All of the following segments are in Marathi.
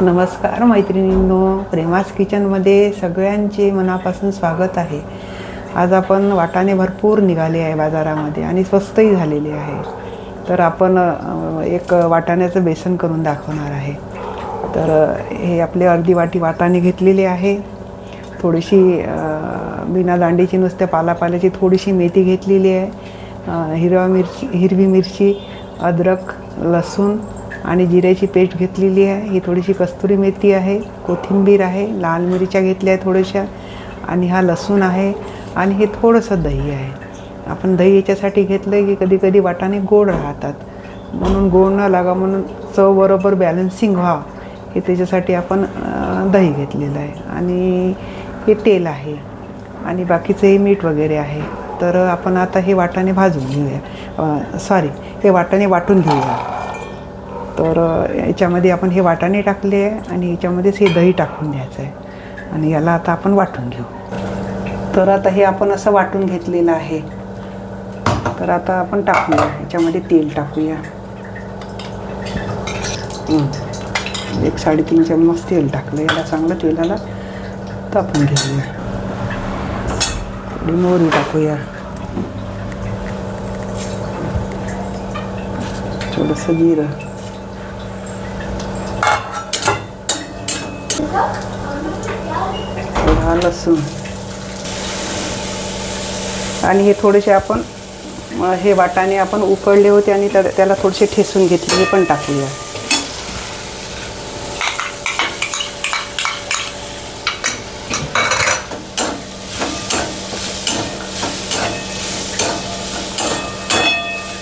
नमस्कार मैत्रिणींनो प्रेमास किचनमध्ये सगळ्यांचे मनापासून स्वागत आहे. आज आपण वाटाणे भरपूर निघाले आहे बाजारामध्ये आणि स्वस्तही झालेले आहे. तर आपण एक वाटाण्याचं बेसन करून दाखवणार आहे. तर हे आपले अर्धी वाटी वाटाणे घेतलेले आहे. थोडीशी बिना दांडीची नुसत्या पालापाल्याची थोडीशी मेथी घेतलेली आहे. हिरवा मिरची हिरवी मिरची अद्रक लसूण आणि जिऱ्याची पेस्ट घेतलेली आहे. ही थोडीशी कस्तुरी मेथी आहे कोथिंबीर आहे लाल मिरच्या घेतल्या आहे थोड्याशा आणि हा लसूण आहे आणि हे थोडंसं दही आहे. आपण दही याच्यासाठी घेतलं आहे की कधी कधी वाटाणे गोड राहतात. म्हणून गोड न लागा म्हणून चव बरोबर बॅलन्सिंग व्हा. हे त्याच्यासाठी आपण दही घेतलेलं आहे. आणि हे तेल आहे. आणि बाकीचं हे मीठ वगैरे आहे. तर आपण आता हे वाटाणे भाजून घेऊया. सॉरी हे वाटाणे वाटून घेऊया. तर याच्यामध्ये आपण हे वाटाणे टाकले आहे आणि याच्यामध्येच हे दही टाकून द्यायचं आहे. आणि याला आता आपण वाटून घेऊ. तर आता हे आपण असं वाटून घेतलेलं आहे. तर आता आपण टाकूया. याच्यामध्ये तेल टाकूया. एक साडेतीन चम्मच तेल टाकलं. याला चांगलं तेलाला तापून घेऊया. थोडी मोहरी टाकूया. थोडंसं जिरं थोडा लसूण. आणि हे थोडेसे आपण हे वाटाणे आपण उकळले होते आणि त्याला थोडेसे ठेसून घेतले. हे पण टाकूया.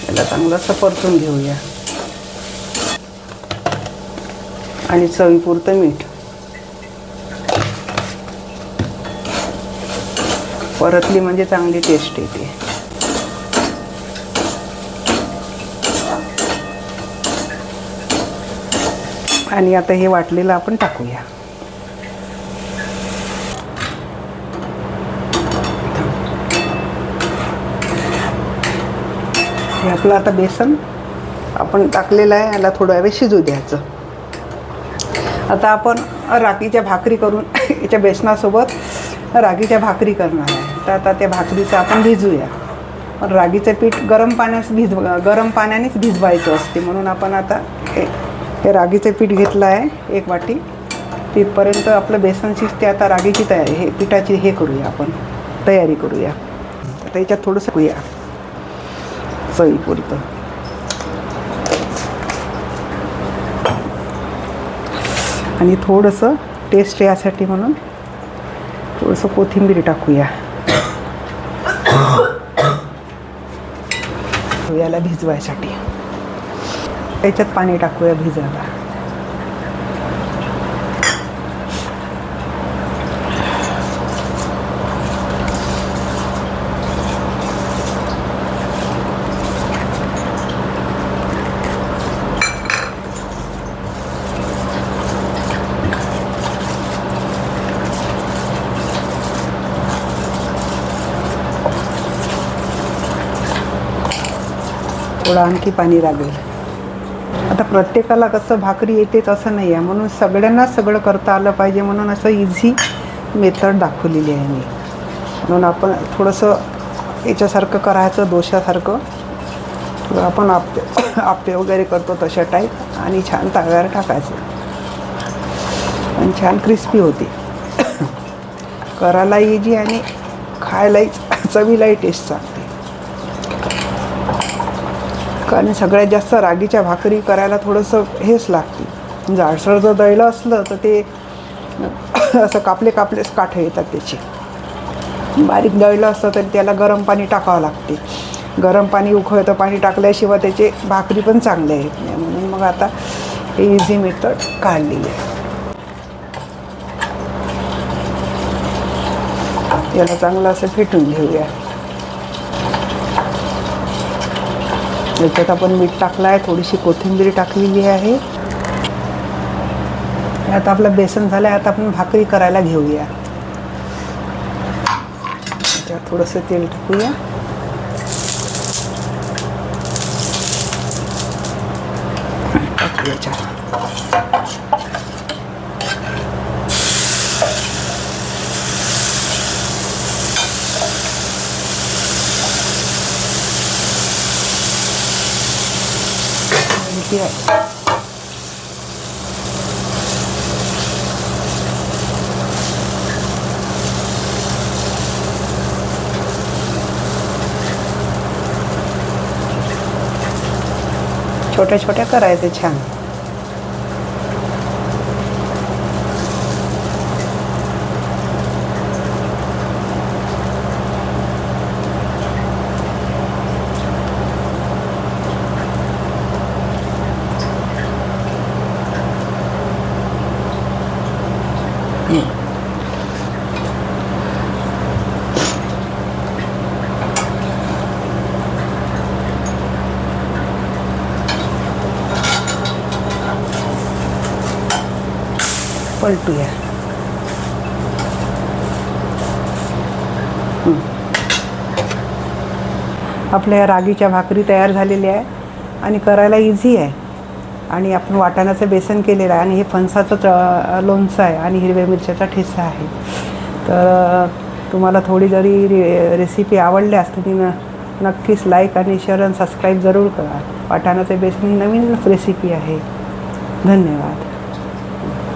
याला चांगलं असं परतून घेऊया. आणि चवीपुरतं मीठ. परतली म्हणजे चांगली टेस्ट येते. आणि आता हे वाटलेलं आपण टाकूया. हे आपलं आता बेसन आपण टाकलेलं आहे याला थोडा वेळ शिजू द्यायचं. आता आपण रागीच्या भाकरी करून याच्या बेसनासोबत रागीच्या भाकरी करणार आहे. तर आता त्या भाकरीचं आपण भिजूया. पण रागीचं पीठ गरम पाण्यास भिजव गरम पाण्यानेच भिजवायचं असते. म्हणून आपण आता हे हे रागीचं पीठ घेतलं आहे एक वाटी. तिथपर्यंत आपलं बेसन शिजते. आता रागीची तयारी हे पिठाची हे करूया आपण. तयारी करूया. आता याच्यात थोडंसं करूया. चवीपुरतं आणि थोडंसं टेस्ट यासाठी म्हणून थोडंसं कोथिंबीर टाकूया. याला भिजवायसाठी. त्याच्यात पाणी टाकूया भिजायला. थोडं आणखी पाणी लागेल. आता प्रत्येकाला कसं भाकरी येतेच असं नाही आहे. म्हणून सगळ्यांनाच सगळं करता आलं पाहिजे म्हणून असं इझी मेथड दाखवलेली आहे मी. म्हणून आपण थोडंसं याच्यासारखं करायचं दोशासारखं थोडं आपण आप्पे आप्पे वगैरे करतो तशा टाईप आणि छान तव्यावर टाकायचं. आणि छान क्रिस्पी होते. करायला इजी आणि खायलाही चवीलाही टेस्टचा चांगली कारण सगळ्यात जास्त रागीच्या भाकरी करायला थोडंसं हेच लागते. म्हणजे जाडसर जर दळलं असलं तर ते असं कापले कापलेच काठं येतात त्याचे. बारीक दळलं असतं तर त्याला गरम पाणी टाकावं लागते. गरम पाणी उकळतं पाणी टाकल्याशिवाय त्याचे भाकरी पण चांगले येत नाही. म्हणून मग आता हे इझी मेथड काढलेली आहे. याला चांगलं असं फेटून घेऊया. याच्यात आपण मीठ टाकलं आहे थोडीशी कोथिंबीर टाकलेली आहे. आता आपलं बेसन झालं आहे आता आपण भाकरी करायला घेऊया. त्याच्यात थोडंसं तेल टाकूया. टाकू घ्यायची आहे छोट्या छोट्या करायचे छान. पलटूया. आपल्या रागीच्या भाकरी तयार झालेल्या आहे आणि करायला इझी आहे. आणि आपण वाटाण्याचं बेसन केलेलं आहे आणि हे फणसाचं लोणचं आहे आणि हिरव्या मिरच्याचा ठेसा आहे. तर तुम्हाला थोडी जरी रे रेसिपी आवडल्यास तुम्ही न नक्कीच लाईक आणि शेअर आणि सबस्क्राईब जरूर करा. वाटाण्याचं बेसन ही नवीन रेसिपी आहे. धन्यवाद.